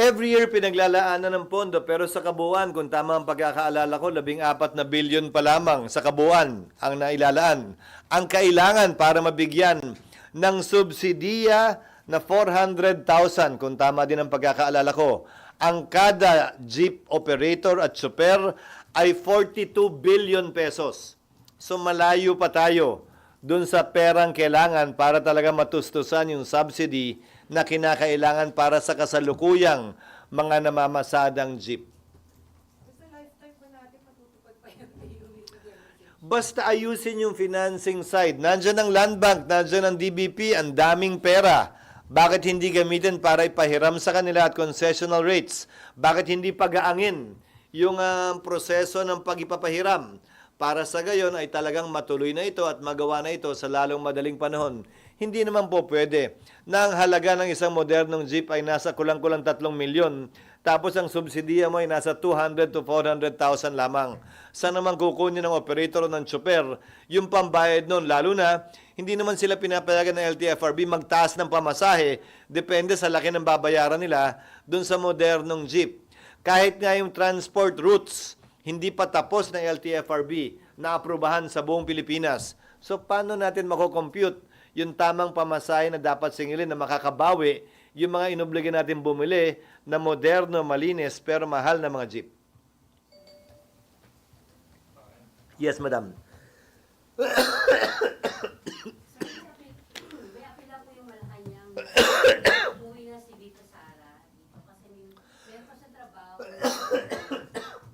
Every year pinaglalaanan ng pondo pero sa kabuuan, kung tama ang pagkakaalala ko, labing apat na bilyon pa lamang sa kabuuan ang nailalaan. Ang kailangan para mabigyan ng subsidiya na 400,000, kung tama din ang pagkakaalala ko, ang kada jeep operator at super ay 42 billion pesos. So malayo pa tayo dun sa perang kailangan para talaga matustusan yung subsidy na kinakailangan para sa kasalukuyang mga namamasadang jeep. Basta ayusin yung financing side. Nandiyan ang land bank, nandiyan ang DBP, ang daming pera. Bakit hindi gamitin para ipahiram sa kanila at concessional rates? Bakit hindi pag-aangin yung ah, proseso ng pagipapahiram? Para sa gayon ay talagang matuloy na ito at magawa na ito sa lalong madaling panahon. Hindi naman po pwede na ang halaga ng isang modernong jeep ay nasa kulang-kulang 3 milyon tapos ang subsidiya mo ay nasa 200 to 400,000 lamang. Saan naman kukunin ng operator ng chopper yung pambayad noon? Lalo na, hindi naman sila pinapayagan ng LTFRB magtaas ng pamasahe depende sa laki ng babayaran nila dun sa modernong jeep. Kahit nga yung transport routes, hindi pa tapos ng LTFRB na aprubahan sa buong Pilipinas. So paano natin mako-compute yung tamang pamasahe na dapat singilin na makakabawi yung mga inobligan natin bumili na moderno, malinis, pero mahal na mga jeep? Yes, madam. May apila po yung Malacanang. Umuwi na si Vito Sara dito kasi may, meron pa siyang trabaho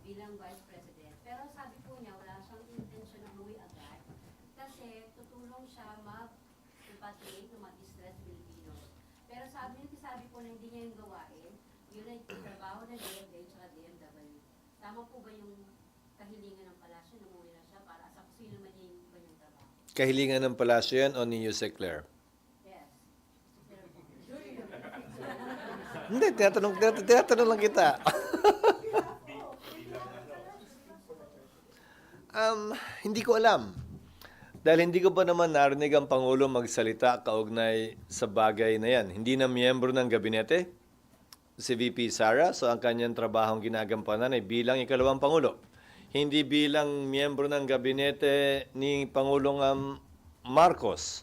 bilang vice president. Pero sabi po niya wala siyang intention na umuwi agad kasi tutulong siya mag-repatriate ng mga distressed Filipinos. Pero sabi niya, sabi po na hindi niya yung gawain, yun ay trabaho ng DFA at DMW. Tama po ba yung kahilingan ng palasyo na umuwi na siya para sa kung sino man niya yung yung trabaho? Kahilingan ng palasyo yan o ni Yusek Claire? Yes. Hindi, tinatanong, tinatanong, tinatanong lang kita. um, hindi ko alam. Dahil hindi ko pa naman narinig ang Pangulo magsalita kaugnay sa bagay na yan. Hindi na miyembro ng gabinete si VP Sara, so ang kanyang trabahong ginagampanan ay bilang ikalawang Pangulo. Hindi bilang miyembro ng gabinete ni Pangulong um, Marcos.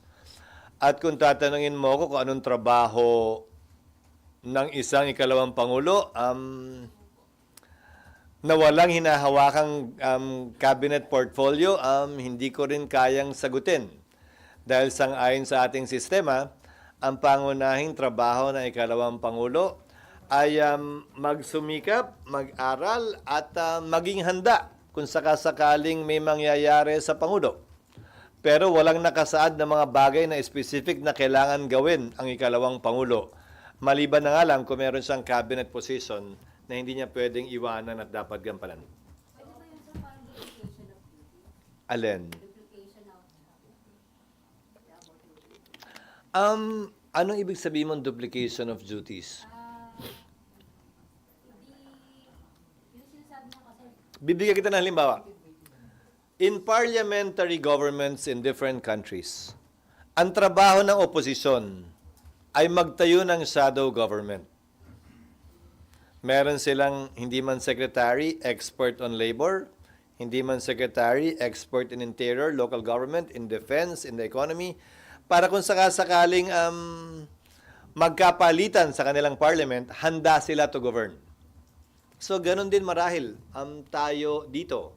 At kung tatanungin mo ako kung anong trabaho ng isang ikalawang Pangulo, um, na walang hinahawakang um, cabinet portfolio, um, hindi ko rin kayang sagutin. Dahil sang-ayon sa ating sistema, ang pangunahing trabaho ng ikalawang Pangulo ay um, magsumikap, mag-aral at uh, maging handa kung sakasakaling may mangyayari sa Pangulo. Pero walang nakasaad na mga bagay na specific na kailangan gawin ang ikalawang Pangulo. Maliban na nga lang kung meron siyang cabinet position na hindi niya pwedeng iwanan at dapat gampanan. Alin? Um, anong ibig sabihin mong duplication of duties? Bibigyan kita ng halimbawa. In parliamentary governments in different countries, ang trabaho ng oposisyon ay magtayo ng shadow government. Meron silang hindi man secretary, expert on labor, hindi man secretary, expert in interior, local government, in defense, in the economy, para kung sakasakaling um, magkapalitan sa kanilang parliament, handa sila to govern. So, ganun din marahil um, tayo dito.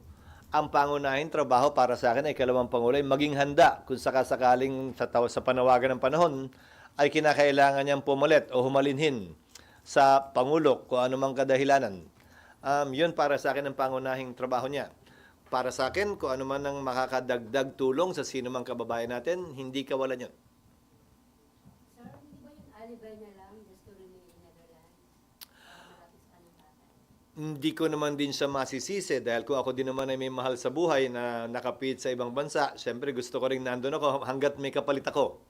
Ang pangunahing trabaho para sa akin ay kalawang Pangulo ay maging handa kung sakasakaling sa, sa panawagan ng panahon ay kinakailangan niyang pumalit o humalinhin sa Pangulo kung ano mang kadahilanan. Um, yun para sa akin ang pangunahing trabaho niya. Para sa akin, kung ano man ang makakadagdag tulong sa sino mang kababayan natin, hindi kawalan yun. sir, hindi ba yung alibay na lang just to remain in Netherlands? Para malapit sa kanyang tatay? hindi ko naman din siya masisisi dahil kung ako din naman ay may mahal sa buhay na nakapit sa ibang bansa, syempre gusto ko rin nandun ako hanggat may kapalit ako.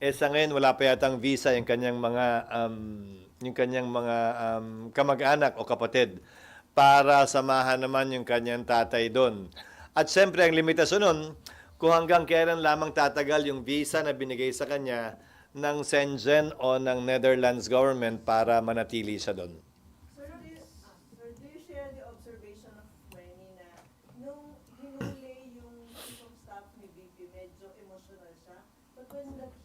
Eh sa ngayon, wala pa yatang visa yung kanyang mga, um, yung kanyang mga um, kamag-anak o kapatid para samahan naman yung kanyang tatay doon. At siyempre, ang limitasyon nun, kung hanggang kailan lamang tatagal yung visa na binigay sa kanya ng Shenzhen o ng Netherlands government para manatili siya doon. Sir, do the observation of Wendy na nung hinuli yung chief of staff ni BP, medyo emotional siya? But when the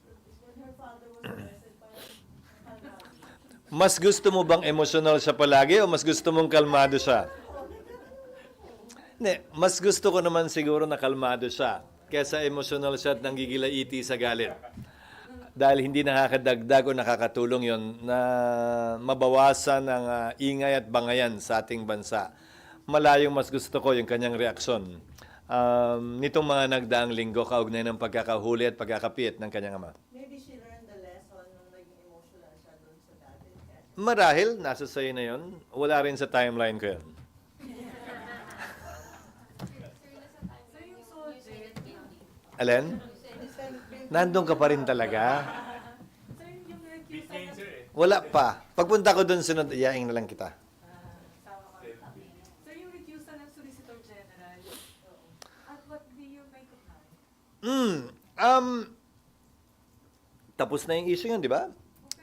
Mas gusto mo bang emotional siya palagi o mas gusto mong kalmado siya? Ne, mas gusto ko naman siguro na kalmado siya kesa emotional siya at nanggigila-iti sa galit. Dahil hindi nakakadagdag o nakakatulong yon na mabawasan ang ah, ingay at bangayan sa ating bansa. Malayong mas gusto ko yung kanyang reaksyon. Um, nitong mga nagdaang linggo kaugnay ng pagkakahuli at pagkakapit ng kanyang ama. Maybe she learned the lesson nung naging emotional siya doon sa dati. Kaya Marahil, nasa sa'yo na yon. Wala rin sa timeline ko yun. Alin? Nandun ka pa rin talaga? Wala pa. Pagpunta ko doon, sunod, iyaing na lang kita. Hmm. Um, tapos na yung issue yun, di ba?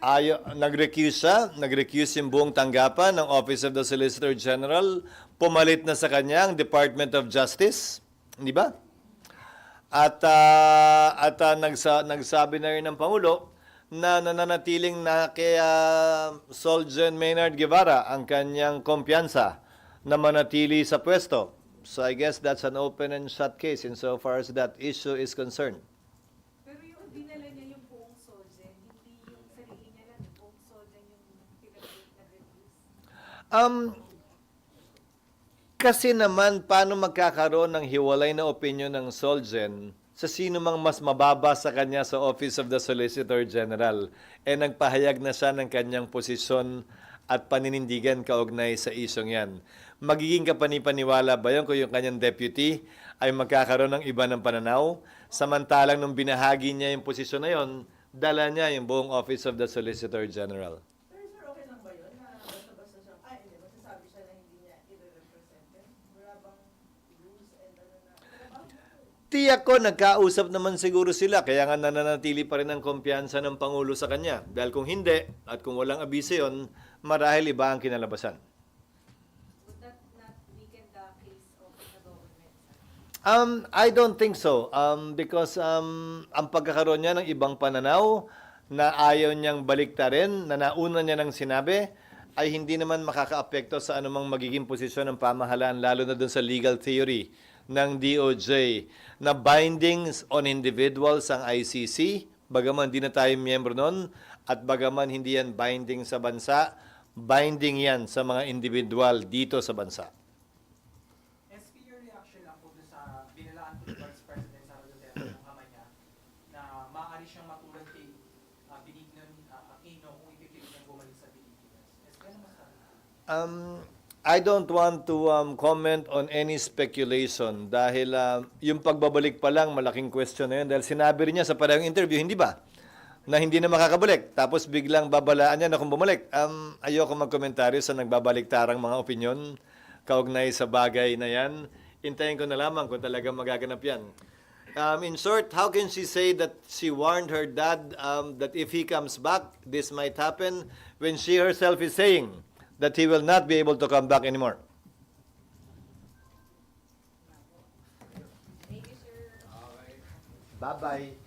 Ayo, nag-recuse siya, nag-recuse yung buong tanggapan ng Office of the Solicitor General, pumalit na sa kanya Department of Justice, di ba? At ah, at ah, nagsa, nagsabi na rin ng Pangulo na nananatiling na kay ah, Solgen Maynard Guevara ang kanyang kumpiyansa na manatili sa pwesto. So I guess that's an open and shut case insofar as that issue is concerned. Pero yung dinala niya yung buong soldier, hindi yung sarili niya lang, yung buong soldier yung pinag- nag-recuse. Um, kasi naman, paano magkakaroon ng hiwalay na opinion ng Solgen sa sino mang mas mababa sa kanya sa Office of the Solicitor General? Eh, nagpahayag na siya ng kanyang posisyon at paninindigan kaugnay sa isyong yan. Magiging kapanipaniwala ba yun kung yung kanyang deputy ay magkakaroon ng iba ng pananaw? Samantalang nung binahagi niya yung posisyon na yon, dala niya yung buong Office of the Solicitor General. Pero sir, okay lang ba yun na basta-basta siyang, ay hindi, masasabi siya na hindi niya i-represent? Wala bang rules and ano na? Tiyak ko, nagkausap naman siguro sila, kaya nga nananatili pa rin ang kumpiyansa ng Pangulo sa kanya. Dahil kung hindi, at kung walang abiso yun, marahil iba ang kinalabasan. Um, I don't think so. Um, because um, ang pagkakaroon niya ng ibang pananaw na ayaw niyang baliktarin, na nauna niya nang sinabi, ay hindi naman makakaapekto sa anumang magiging posisyon ng pamahalaan, lalo na dun sa legal theory ng DOJ na bindings on individuals ang ICC, bagaman di na tayo miyembro nun, at bagaman hindi yan binding sa bansa, binding yan sa mga individual dito sa bansa. SB, your reaction lang po sa binalaan po ni Vice President Sara Duterte ng niya na maaari siyang matulad kay uh, Benigno uh, Aquino kung ipipilit niyang bumalik sa Pilipinas. SB, ano masabi? Um, I don't want to um, comment on any speculation dahil um, yung pagbabalik pa lang, malaking question na yun. Dahil sinabi rin niya sa parang interview, hindi ba? Na hindi na makakabalik. Tapos biglang babalaan niya na kung bumalik. Um, ayoko magkomentaryo sa nagbabalik-tarang mga opinion kaugnay sa bagay na yan. Intayin ko na lamang kung talagang magaganap yan. Um, in short, how can she say that she warned her dad um, that if he comes back, this might happen when she herself is saying that he will not be able to come back anymore? Bye-bye.